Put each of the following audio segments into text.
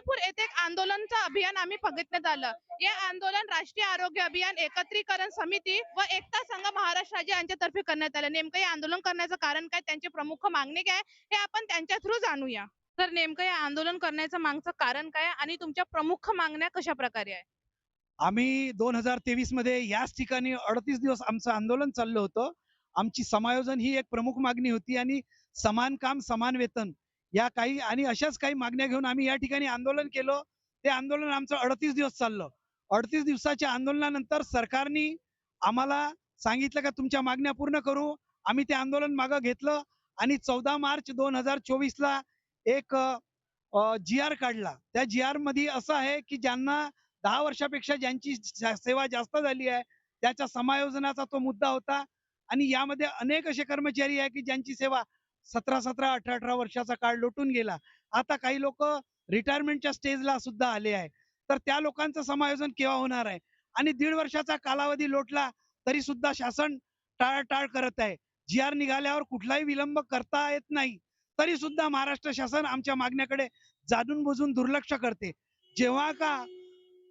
चंद्रपूर येथे एक आंदोलनचं अभियान आम्ही बघितण्यात आलं हे आंदोलन राष्ट्रीय आरोग्य अभियान एकत्रीकरण समिती व एकता संघ महाराष्ट्र राज्य यांच्यातर्फे करण्यात आलं. नेमकं हे आंदोलन करण्याचं कारण काय? त्यांची प्रमुख मागणी काय? हे आपण त्यांच्या थ्रू जाणूया. तर नेमकं हे आंदोलन करण्याचं मागचं कारण काय? आणि तुमच्या प्रमुख मागण्या कशा प्रकारे आहे आम्ही दोन हजार तेवीसमध्ये याच ठिकाणी अडतीस दिवस आमचं आंदोलन चाललं होतं. आमची समायोजन ही एक प्रमुख मागणी होती आणि समान काम समान वेतन या काही आणि अशाच काही मागण्या घेऊन आम्ही या ठिकाणी आंदोलन केलं. ते आंदोलन आमचं अडतीस दिवस चाललं. अडतीस दिवसाच्या आंदोलनानंतर सरकारने आम्हाला सांगितलं का तुमच्या मागण्या पूर्ण करू. आम्ही ते आंदोलन मागं घेतलं आणि चौदा मार्च दोन हजार चोवीस ला एक जी आर काढला. त्या जी आरमध्ये असं आहे की ज्यांना दहा वर्षापेक्षा ज्यांची सेवा जास्त झाली आहे त्याच्या समायोजनाचा तो मुद्दा होता. आणि यामध्ये अनेक असे कर्मचारी आहे की ज्यांची सेवा सतरा सतरा अठरा अठरा वर्षाचा काळ लोटून गेला. आता काही लोक रिटायरमेंटच्या स्टेजला सुद्धा आले आहे तर त्या लोकांचं समायोजन केव्हा होणार आहे? आणि दीड वर्षाचा कालावधी लोटला तरी सुद्धा शासन टाळाटाळ करत आहे. जी आर निघाल्यावर कुठलाही विलंब करता येत नाही. तरी सुद्धा महाराष्ट्र शासन आमच्या मागण्याकडे जाणून बुजून दुर्लक्ष करते. जेव्हा का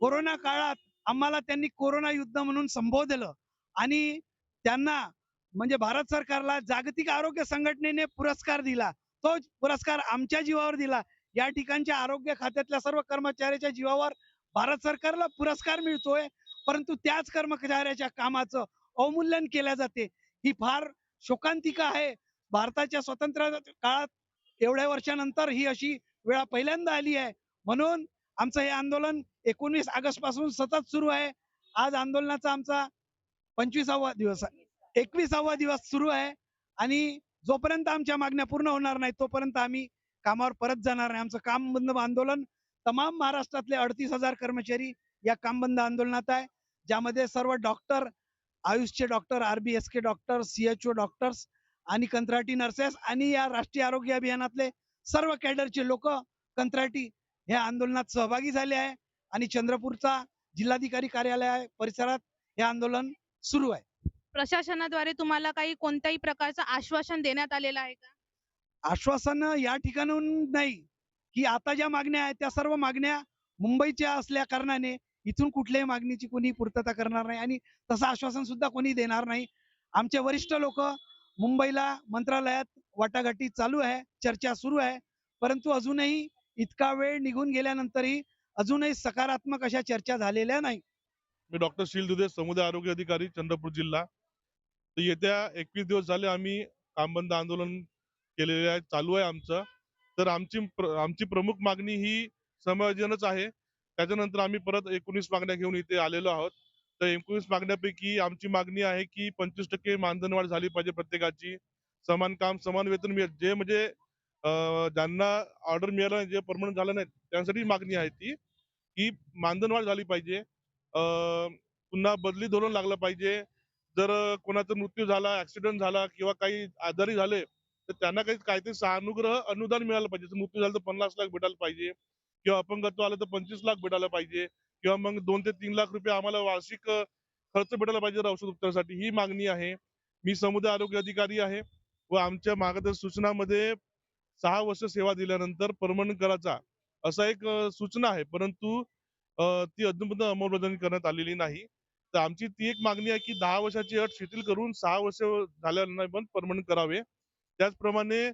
कोरोना काळात आम्हाला त्यांनी कोरोना युद्ध म्हणून संबोधलं आणि त्यांना म्हणजे भारत सरकारला जागतिक आरोग्य संघटनेने पुरस्कार दिला. तो पुरस्कार आमच्या जीवावर दिला. या ठिकाणच्या आरोग्य खात्यातल्या सर्व कर्मचाऱ्याच्या जीवावर भारत सरकारला पुरस्कार मिळतोय. परंतु त्याच कर्मचाऱ्याच्या कामाचं अवमूल्यन केल्या जाते. ही फार शोकांतिका आहे. भारताच्या स्वतंत्र काळात एवढ्या वर्षानंतर ही अशी वेळा पहिल्यांदा आली आहे. म्हणून आमचं हे आंदोलन एकोणवीस ऑगस्टपासून सतत सुरू आहे. आज आंदोलनाचा आमचा पंचवीसावा दिवस आहे. एकविसावा दिवस सुरू आहे आणि जोपर्यंत आमच्या मागण्या पूर्ण होणार नाही तोपर्यंत आम्ही कामावर परत जाणार नाही. आमचं काम बंद आंदोलन तमाम महाराष्ट्रातले अडतीस हजार कर्मचारी या काम बंद आंदोलनात आहे ज्यामध्ये सर्व doctor आयुषचे doctor RBS K doctor CHO doctors आणि कंत्राटी नर्सेस आणि या राष्ट्रीय आरोग्य अभियानातले सर्व कॅडरचे लोक कंत्राटी ह्या आंदोलनात सहभागी झाले आहे आणि चंद्रपूरचा जिल्हाधिकारी कार्यालय परिसरात हे आंदोलन सुरू आहे. प्रशासनाद्वारे तुम्हाला काही कोणत्याही प्रकारचं आश्वासन देण्यात आलेलं आहे का? आश्वासन या ठिकाणून नाही की आता ज्या मागण्या आहेत त्या सर्व मागण्या मुंबईच्या असल्या कारणाने इथून कुठल्याही मागणीची कोणी पूर्तता करणार नाही आणि तसं आश्वासन सुद्धा कोणी देणार नाही. आमचे वरिष्ठ लोक मुंबईला मंत्रालयात वाटाघाटी चालू आहे चर्चा सुरू आहे परंतु अजूनही इतका वेळ निघून गेल्यानंतरही अजूनही सकारात्मक अशा चर्चा झालेल्या नाही. मी डॉक्टर शील दुधे समुदाय आरोग्य अधिकारी चंद्रपूर जिल्हा. तर येत्या एकवीस दिवस झाले आम्ही कामबंद आंदोलन केलेले आहे चालू आहे आमचं. तर आमची आमची प्रमुख मागणी ही समायोजनच आहे. त्याच्यानंतर आम्ही परत एकोणीस मागण्या घेऊन इथे आलेलो आहोत. तर एकोणीस मागण्यापैकी आमची मागणी आहे की पंचवीस टक्के मानधनवाढ झाली पाहिजे प्रत्येकाची. समान काम समान वेतन मिळेल. जे म्हणजे ज्यांना ऑर्डर मिळालं नाही, जे परमनंट झालं नाही त्यांसाठी मागणी आहे ती की मानधनवाढ झाली पाहिजे. पुन्हा बदली धोरण लागलं पाहिजे. जर कोणाचा मृत्यू झाला ऍक्सिडेंट झाला किंवा काही आजारी झाले तर त्यांना काही काहीतरी सहानुग्रह अनुदान मिळालं पाहिजे. मृत्यू झाला तर पन्नास लाख भेटायला पाहिजे किंवा अपंगत्व आलं तर पंचवीस लाख भेटायला पाहिजे किंवा मग दोन ते तीन लाख रुपये आम्हाला वार्षिक खर्च भेटायला पाहिजे औषध उपचारासाठी. ही मागणी आहे. मी समुदाय आरोग्य अधिकारी आहे व आमच्या मार्गदर्शक सूचनामध्ये सहा वर्ष सेवा दिल्यानंतर परमनंट करायचा असा एक सूचना आहे. परंतु ती अजूनपर्यंत अंमलबजावणी करण्यात आलेली नाही. तर आमची ती एक मागणी आहे की दहा वर्षाची अट शिथिल करून सहा वर्ष झाल्यानं पण परमनंट करावे. त्याचप्रमाणे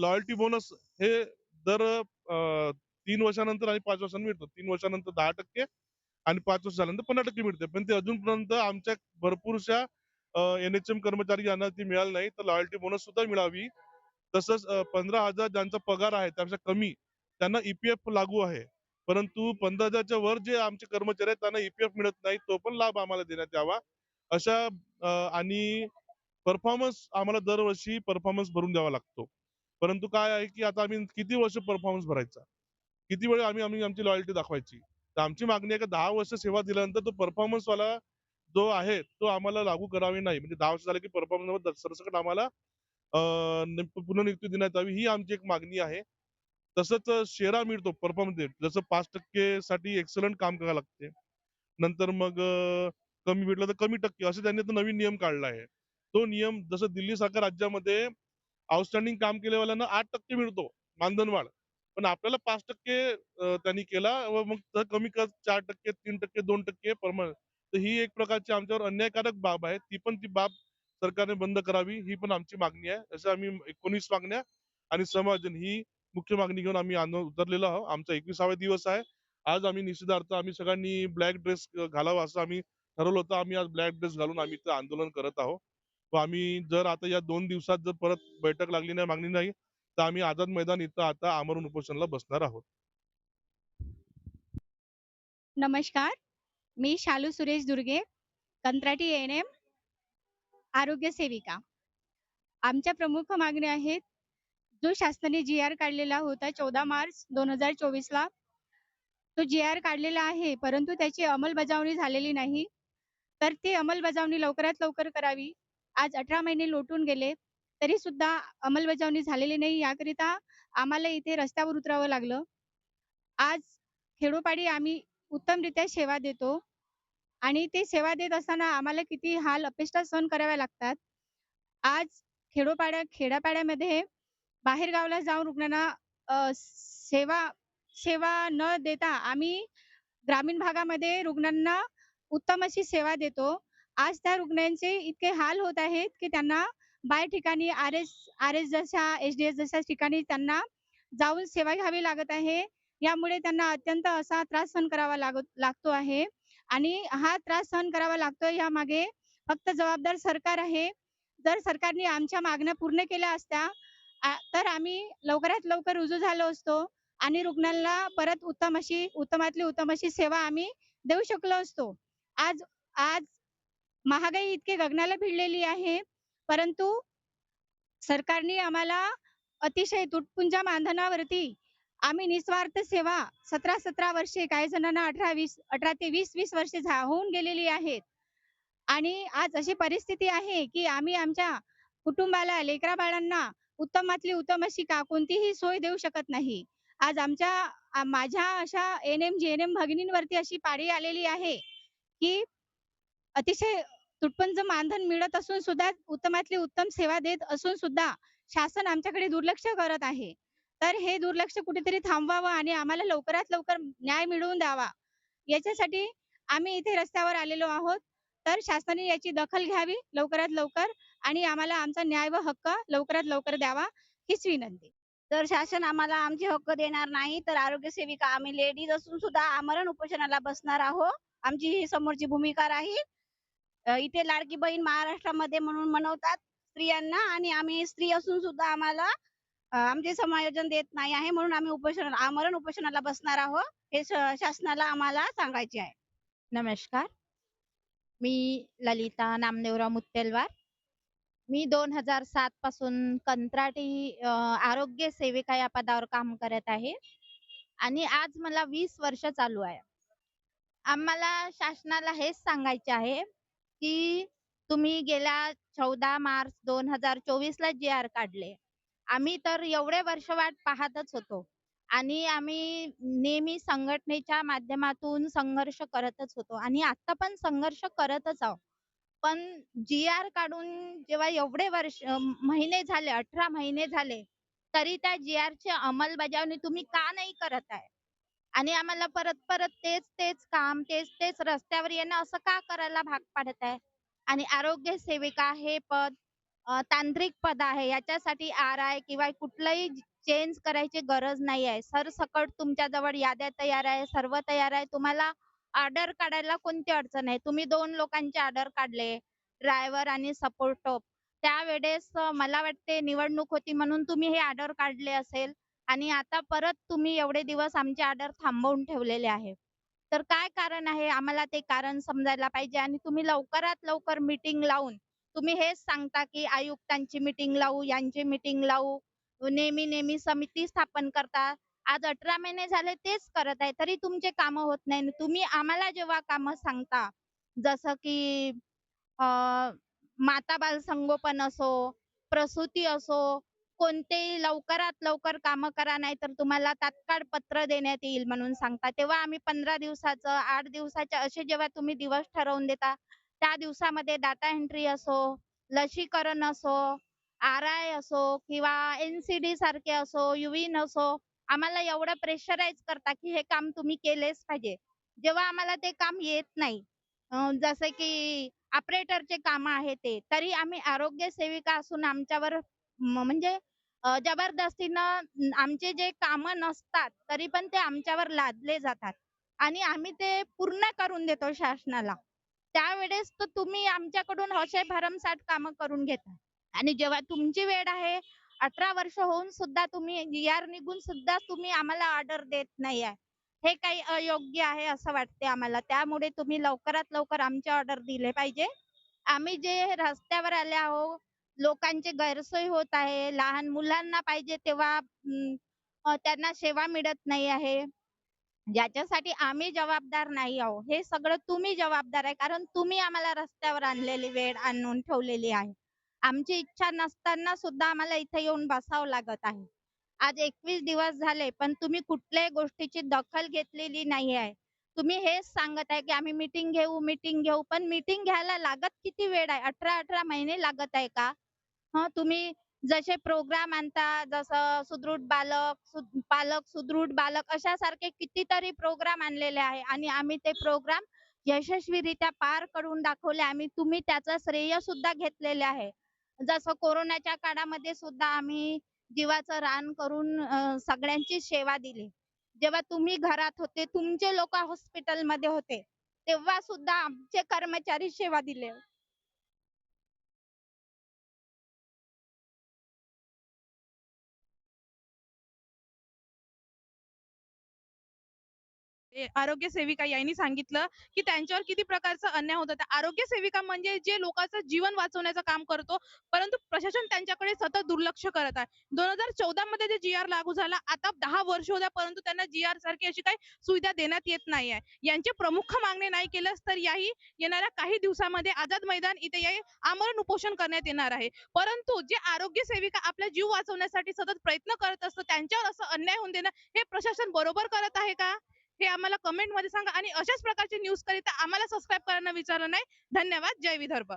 लॉयल्टी बोनस हे दर अं, तीन वर्षानंतर आणि पाच वर्षांनी मिळतं. तीन वर्षानंतर दहा टक्के आणि पाच वर्ष झाल्यानंतर पंधरा टक्के मिळते. पण ते अजूनपर्यंत आमच्या भरपूरशा एन एच एम कर्मचारी यांना ती मिळाली नाही. तर लॉयल्टी बोनस सुद्धा मिळावी. तसंच पंधरा हजार ज्यांचा पगार आहे त्यापेक्षा कमी त्यांना ईपीएफ लागू आहे. परंतु पंधरा हजारच्या वर जे आमचे कर्मचारी आहेत त्यांना ईपीएफ मिळत नाही तो पण लाभ आम्हाला देण्यात यावा. अशा आणि परफॉर्मन्स आम्हाला दरवर्षी परफॉर्मन्स भरून द्यावा लागतो. परंतु काय आहे की आता आम्ही किती वर्ष परफॉर्मन्स भरायचा? किती वेळ आम्ही आम्ही आमची लॉयल्टी दाखवायची? तर आमची मागणी आहे का दहा वर्ष सेवा दिल्यानंतर तो परफॉर्मन्स वाला जो आहे तो आम्हाला लागू करावे नाही. म्हणजे दहा वर्ष झाले की परफॉर्मन्स सरसकट आम्हाला पुनर्नियुक्ती देण्यात यावी ही आमची एक मागणी आहे. तसंच शेरा मिळतो परफॉर्मन्स जसं पाच टक्के साठी एक्सलंट काम करावं लागते. नंतर मग कमी भेटलं तर कमी टक्के असे त्यांनी तो नवीन नियम काढला आहे. तो नियम जसं दिल्ली सारख्या राज्यामध्ये आउटस्टँडिंग काम केलेवाल्यांना आठ टक्के मिळतो मानधनवाढ. पण आपल्याला पाच टक्के त्यांनी केला व मग तर कमी कर चार टक्के तीन टक्के दोन टक्के परमान तर ही एक प्रकारची आमच्यावर अन्यायकारक बाब आहे. ती पण ती बाब सरकारने बंद करावी ही पण आमची मागणी आहे. असं आम्ही एकोणीस मागण्या आणि समाजन ही मुख्य मागणी घेऊन आम्ही आंदोलन उतरलेलो आहोत. आमचा एकविसावा दिवस आहे. आज आम्ही निषेधार्थ आम्ही सगळ्यांनी ब्लॅक ड्रेस घालावा असं आम्ही ठरवलं होतं. आम्ही आज ब्लॅक ड्रेस घालून आम्ही इथं आंदोलन करत आहोत. व आम्ही जर आता या दोन दिवसात जर परत बैठक लागली नाही मागणी नाही तर आम्ही आझाद मैदान इथं आता आमरण उपोषणाला बसणार आहोत. नमस्कार. मी शालू सुरेश दुर्गे कंत्राटी एन एम आरोग्य सेविका. आमच्या प्रमुख मागण्या आहेत जो शासनाने जी आर काढलेला होता चौदा मार्च दोन हजार चोवीस ला तो जी आर काढलेला आहे परंतु त्याची अंमलबजावणी झालेली नाही. तर ती अंमलबजावणी लवकरात लवकर करावी. आज अठरा महिने लोटून गेले तरी सुद्धा अंमलबजावणी झालेली नाही. याकरिता आम्हाला इथे रस्त्यावर उतरावं लागलं. आज खेडोपाडी आम्ही उत्तमरित्या सेवा देतो आणि ते सेवा देत असताना आम्हाला किती हाल अपेष्टा सहन कराव्या लागतात. आज खेडोपाड्या खेड्यापाड्यामध्ये बाहेर गावला जाऊन रुग्णांना सेवा सेवा न देता आम्ही ग्रामीण भागामध्ये रुग्णांना उत्तम अशी सेवा देतो. आज त्या रुग्णांचे इतके हाल होत आहेत की त्यांना बाहेर ठिकाणी आर एस आर एस जशा एच डी एस जशा ठिकाणी त्यांना जाऊन सेवा घ्यावी लागत आहे. यामुळे त्यांना अत्यंत असा त्रास सहन करावा लागत लागतो आहे. आणि हा त्रास सहन करावा लागतो यामागे फक्त जबाबदार सरकार आहे. जर सरकारने आमच्या मागण्या पूर्ण केल्या असत्या तर आम्ही लवकरात लवकर रुजू झालो असतो आणि रुग्णांना परत उत्तम अशी उत्तमातली उत्तम अशी सेवा आम्ही देऊ शकलो असतो. आज आज महागाई इतकी गगनाला भिडलेली आहे परंतु सरकारने आम्हाला अतिशय तुटपुंजा मानधनावरती आम्ही निस्वार्थ सेवा सतरा सतरा वर्षे काही जणांना अठरा वीस अठरा ते वीस वीस वर्षे झा होऊन गेलेली आहेत. आणि आज अशी परिस्थिती आहे की आम्ही आमच्या कुटुंबाला लेकरा बाळांना उत्तमातली उत्तम अशी का कोणतीही सोय देऊ शकत नाही. आज आमच्या माझ्या अशा N M G N M भगिनींवरती अशी पाळी आलेली आहे की अतिशय तुटपुंज मानधन मिळत असून सुद्धा उत्तमातली उत्तम सेवा देत असून सुद्धा शासन आमच्याकडे दुर्लक्ष करत आहे. तर हे दुर्लक्ष कुठेतरी थांबवावं आणि आम्हाला लवकरात लवकर न्याय मिळवून द्यावा. याच्यासाठी आम्ही इथे रस्त्यावर आलेलो आहोत. तर शासनाने याची दखल घ्यावी लवकरात लवकर आणि आम्हाला आमचा न्याय व हक्क लवकरात लवकर द्यावा हीच विनंती. जर शासन आम्हाला आमचे हक्क देणार नाही तर आरोग्य सेविका आम्ही लेडीज असून सुद्धा आमरण उपोषणाला बसणार आहोत. आमची ही समोरची भूमिका राहील. इथे लाडकी बहीण महाराष्ट्रामध्ये म्हणून मनवतात स्त्रियांना आणि आम्ही स्त्री असून सुद्धा आम्हाला आमचे समायोजन देत नाही आहे म्हणून आम्ही उपोषण आमरण उपोषणाला बसणार आहोत हे शासनाला आम्हाला सांगायचे आहे. नमस्कार. मी ललिता नामदेवराव मुत्तेलवार. मी दोन हजार सात पासून कंत्राटी आरोग्य सेविका या पदावर काम करत आहे. आणि आज मला वीस वर्ष चालू आहे. आम्हाला शासनाला हेच सांगायचे आहे की तुम्ही गेल्या चौदा मार्च दोन हजार चोवीस ला जी आर काढले. आम्ही तर एवढे वर्ष वाट पाहतच होतो. आणि आम्ही नेहमी संघटनेच्या माध्यमातून संघर्ष करतच होतो. आणि आता पण संघर्ष करतच आहोत. पण जी आर काढून जेव्हा एवढे वर्ष महिने झाले अठरा महिने झाले तरी त्या जी आर ची अंमलबजावणी तुम्ही का नाही करत आहे? आणि आम्हाला परत परत तेच तेच काम तेच तेच रस्त्यावर येणं असं का करायला भाग पाडत आहे? आणि आरोग्य सेविका हे पद तांत्रिक पद आहे. याच्यासाठी आर आय किंवा कुठलंही चेंज करायची गरज नाही आहे. सरसकट तुमच्या जवळ याद्या तयार आहे सर्व तयार आहे. तुम्हाला ऑर्डर काढायला कोणती अडचण आहे? तुम्ही दोन लोकांचे ऑर्डर काढले ड्रायव्हर आणि सपोर्ट त्यावेळेस मला वाटते निवडणूक होती म्हणून तुम्ही हे ऑर्डर काढले असेल आणि आता परत तुम्ही एवढे दिवस आमचे ऑर्डर थांबवून ठेवलेले आहे. तर काय कारण आहे? आम्हाला ते कारण समजायला पाहिजे आणि तुम्ही लवकरात लवकर मीटिंग लावून तुम्ही हेच सांगता की आयुक्तांची मीटिंग लावू यांची मीटिंग लावू नेहमी नेहमी समिती स्थापन करता. आज अठरा महिने झाले तेच करत आहे तरी तुमचे काम होत नाही. तुम्ही आम्हाला जेव्हा काम सांगता जसं की अं, माता बाल संगोपन असो प्रसूती असो कोणतेही लवकरात लवकर काम करा नाही तर तुम्हाला तात्काळ पत्र देण्यात येईल म्हणून सांगता. तेव्हा आम्ही पंधरा दिवसाचं आठ दिवसाचे असे जेव्हा तुम्ही दिवस ठरवून देता त्या दिवसामध्ये डाटा एंट्री असो लसीकरण असो आर आय असो किंवा एनसीडी सारखे असो युविन असो आम्हाला एवढं प्रेशराईज करता की हे काम तुम्ही केलेच पाहिजे. जेव्हा आम्हाला ते काम येत नाही जसे जसं की ऑपरेटरचे काम आहे ते तरी आम्ही आरोग्य सेविका असून आमच्यावर म्हणजे जबरदस्तीनं आमचे जे काम नसतात तरी पण ते आमच्यावर लादले जातात. आणि आम्ही ते पूर्ण करून देतो शासनाला. त्यावेळेस तर तुम्ही आमच्याकडून हौशे भरमसाठ कामं करून घेता. आणि जेव्हा तुमची वेळ आहे अठरा वर्ष होऊन सुद्धा तुम्ही यार निघून सुद्धा तुम्ही आम्हाला ऑर्डर देत नाही आहे. हे काही अयोग्य आहे असं वाटते आम्हाला. त्यामुळे तुम्ही लवकरात लवकर आमचे ऑर्डर दिले पाहिजे. आम्ही जे रस्त्यावर आले आहो लोकांची गैरसोय होत आहे. लहान मुलांना पाहिजे तेव्हा त्यांना सेवा मिळत नाही आहे. ज्याच्यासाठी आम्ही जबाबदार नाही आहो हे सगळं तुम्ही जबाबदार आहे कारण तुम्ही आम्हाला रस्त्यावर आणलेली वेळ आणून ठेवलेली आहे. आमची इच्छा नसताना सुद्धा आम्हाला इथे येऊन बसावं लागत आहे. आज एकवीस दिवस झाले पण तुम्ही कुठल्याही गोष्टीची दखल घेतलेली नाही आहे. तुम्ही हेच सांगत आहे की आम्ही मीटिंग घेऊ मीटिंग घेऊ पण मीटिंग घ्यायला लागत किती वेळ आहे? अठरा अठरा महिने लागत आहे का? हा तुम्ही जसे प्रोग्राम आणता जसं सुदृढ बालक सु- पालक सुदृढ बालक अशासारखे कितीतरी प्रोग्राम आणलेले आहे आणि आम्ही ते प्रोग्राम यशस्वीरित्या पार करून दाखवले. आम्ही तुम्ही त्याचं श्रेय सुद्धा घेतलेले आहे. जसं कोरोनाच्या काळामध्ये सुद्धा आम्ही जीवाचं रान करून सगळ्यांची सेवा दिली. जेव्हा तुम्ही घरात होते तुमचे लोक हॉस्पिटलमध्ये होते तेव्हा सुद्धा आमचे कर्मचारी सेवा दिले. आरोग्य सेविका यांनी सांगितलं की त्यांच्यावर किती प्रकारचा अन्याय होत. होता आरोग्य सेविका म्हणजे जे लोकांचं जीवन वाचवण्याचं काम करतो परंतु प्रशासन त्यांच्याकडे सतत दुर्लक्ष करत आहे. दोन हजार चौदा मध्ये जे जी आर लागू झाला आता दहा वर्ष होत्या परंतु त्यांना जी आर सारखी अशी काही सुविधा देण्यात येत नाही आहे यांचे प्रमुख मागणी नाही केल्यास तर याही येणाऱ्या काही दिवसामध्ये आझाद मैदान इथे याही आमरण उपोषण करण्यात येणार आहे. परंतु जे आरोग्य सेविका आपला जीव वाचवण्यासाठी सतत प्रयत्न करत असतो त्यांच्यावर असं अन्याय होऊन देणं हे प्रशासन बरोबर करत आहे का? हे आम्हाला कमेंटमध्ये सांगा. आणि अशाच प्रकारचे न्यूज करिता आम्हाला सबस्क्राईब करायला विचारलं नाही. धन्यवाद. जय विदर्भ.